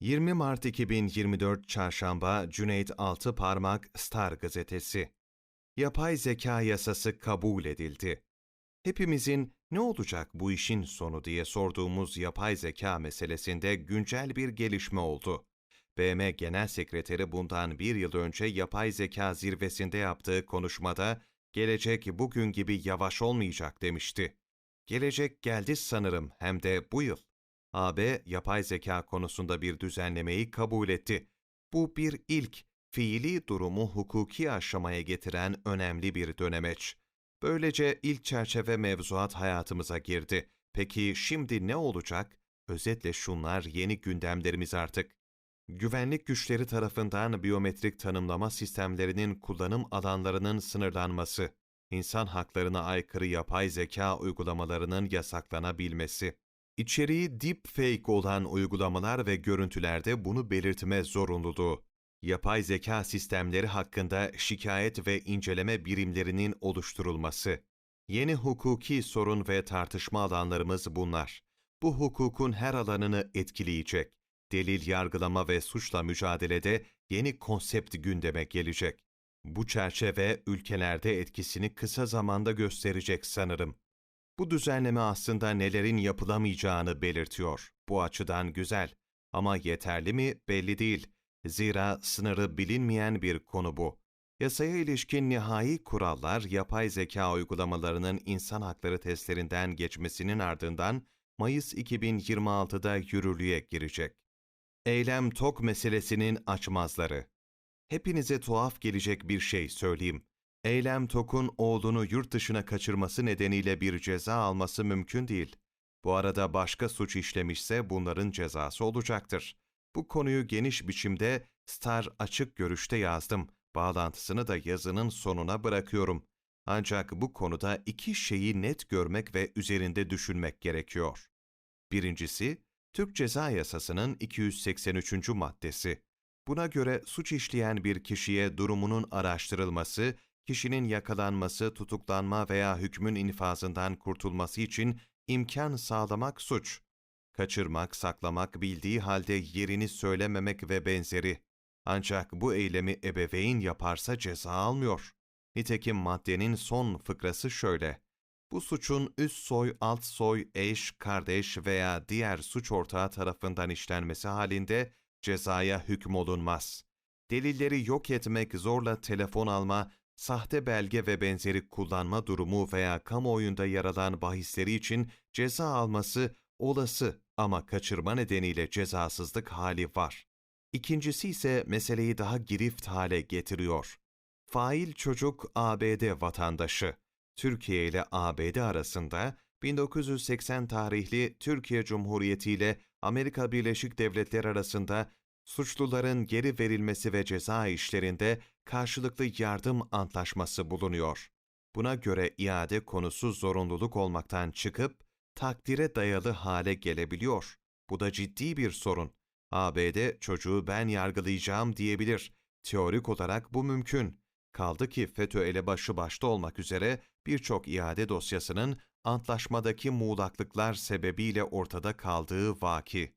20 Mart 2024 Çarşamba Cüneyt Altıparmak Star Gazetesi Yapay zeka yasası kabul edildi. Hepimizin ne olacak bu işin sonu diye sorduğumuz yapay zeka meselesinde güncel bir gelişme oldu. BM Genel Sekreteri bundan bir yıl önce yapay zeka zirvesinde yaptığı konuşmada gelecek bugün gibi yavaş olmayacak demişti. Gelecek geldi sanırım hem de bu yıl. AB, yapay zeka konusunda bir düzenlemeyi kabul etti. Bu bir ilk, fiili durumu hukuki aşamaya getiren önemli bir dönemeç. Böylece ilk çerçeve mevzuat hayatımıza girdi. Peki şimdi ne olacak? Özetle şunlar yeni gündemlerimiz artık. Güvenlik güçleri tarafından biyometrik tanımlama sistemlerinin kullanım alanlarının sınırlanması, insan haklarına aykırı yapay zeka uygulamalarının yasaklanabilmesi, İçeriği deepfake olan uygulamalar ve görüntülerde bunu belirtme zorunluluğu, yapay zeka sistemleri hakkında şikayet ve inceleme birimlerinin oluşturulması, yeni hukuki sorun ve tartışma alanlarımız bunlar. Bu hukukun her alanını etkileyecek. Delil yargılama ve suçla mücadelede yeni konsept gündeme gelecek. Bu çerçeve ülkelerde etkisini kısa zamanda gösterecek sanırım. Bu düzenleme aslında nelerin yapılamayacağını belirtiyor. Bu açıdan güzel. Ama yeterli mi belli değil. Zira sınırı bilinmeyen bir konu bu. Yasaya ilişkin nihai kurallar yapay zeka uygulamalarının insan hakları testlerinden geçmesinin ardından Mayıs 2026'da yürürlüğe girecek. Eylem tok meselesinin açmazları. Hepinize tuhaf gelecek bir şey söyleyeyim. Eylem Tok'un oğlunu yurt dışına kaçırması nedeniyle bir ceza alması mümkün değil. Bu arada başka suç işlemişse bunların cezası olacaktır. Bu konuyu geniş biçimde Star Açık Görüş'te yazdım. Bağlantısını da yazının sonuna bırakıyorum. Ancak bu konuda iki şeyi net görmek ve üzerinde düşünmek gerekiyor. Birincisi, Türk Ceza Yasası'nın 283. maddesi. Buna göre suç işleyen bir kişiye durumunun araştırılması kişinin yakalanması, tutuklanma veya hükmün infazından kurtulması için imkan sağlamak suç. Kaçırmak, saklamak, bildiği halde yerini söylememek ve benzeri. Ancak bu eylemi ebeveyn yaparsa ceza almıyor. Nitekim maddenin son fıkrası şöyle. Bu suçun üst soy, alt soy, eş, kardeş veya diğer suç ortağı tarafından işlenmesi halinde cezaya hükmolunmaz. Delilleri yok etmek, zorla telefon alma, sahte belge ve benzeri kullanma durumu veya kamuoyunda yer alan bahisleri için ceza alması olası ama kaçırma nedeniyle cezasızlık hali var. İkincisi ise meseleyi daha girift hale getiriyor. Fail çocuk ABD vatandaşı. Türkiye ile ABD arasında 1980 tarihli Türkiye Cumhuriyeti ile Amerika Birleşik Devletleri arasında suçluların geri verilmesi ve ceza işlerinde karşılıklı yardım antlaşması bulunuyor. Buna göre iade konusu zorunluluk olmaktan çıkıp takdire dayalı hale gelebiliyor. Bu da ciddi bir sorun. ABD çocuğu ben yargılayacağım diyebilir. Teorik olarak bu mümkün. Kaldı ki FETÖ elebaşı başta olmak üzere birçok iade dosyasının antlaşmadaki muğlaklıklar sebebiyle ortada kaldığı vaki.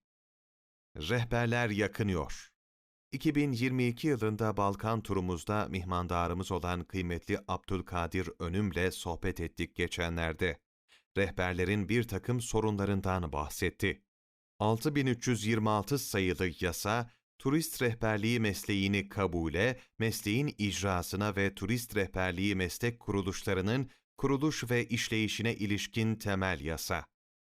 Rehberler yakınıyor. 2022 yılında Balkan turumuzda mihmandarımız olan kıymetli Abdülkadir Önüm'le sohbet ettik geçenlerde. Rehberlerin bir takım sorunlarından bahsetti. 6326 sayılı yasa, turist rehberliği mesleğini kabule, mesleğin icrasına ve turist rehberliği meslek kuruluşlarının kuruluş ve işleyişine ilişkin temel yasa.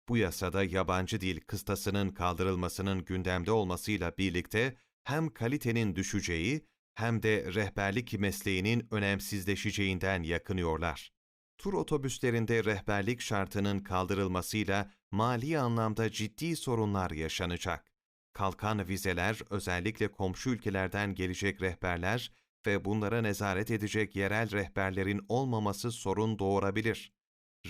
Bu yasada yabancı dil kıstasının kaldırılmasının gündemde olmasıyla birlikte hem kalitenin düşeceği hem de rehberlik mesleğinin önemsizleşeceğinden yakınıyorlar. Tur otobüslerinde rehberlik şartının kaldırılmasıyla mali anlamda ciddi sorunlar yaşanacak. Kalkan vizeler özellikle komşu ülkelerden gelecek rehberler ve bunlara nezaret edecek yerel rehberlerin olmaması sorun doğurabilir.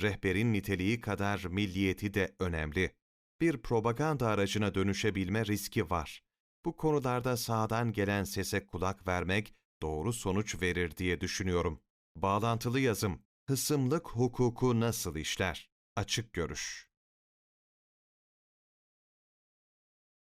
Rehberin niteliği kadar milliyeti de önemli. Bir propaganda aracına dönüşebilme riski var. Bu konularda sağdan gelen sese kulak vermek doğru sonuç verir diye düşünüyorum. Bağlantılı yazım, hısımlık hukuku nasıl işler? Açık görüş.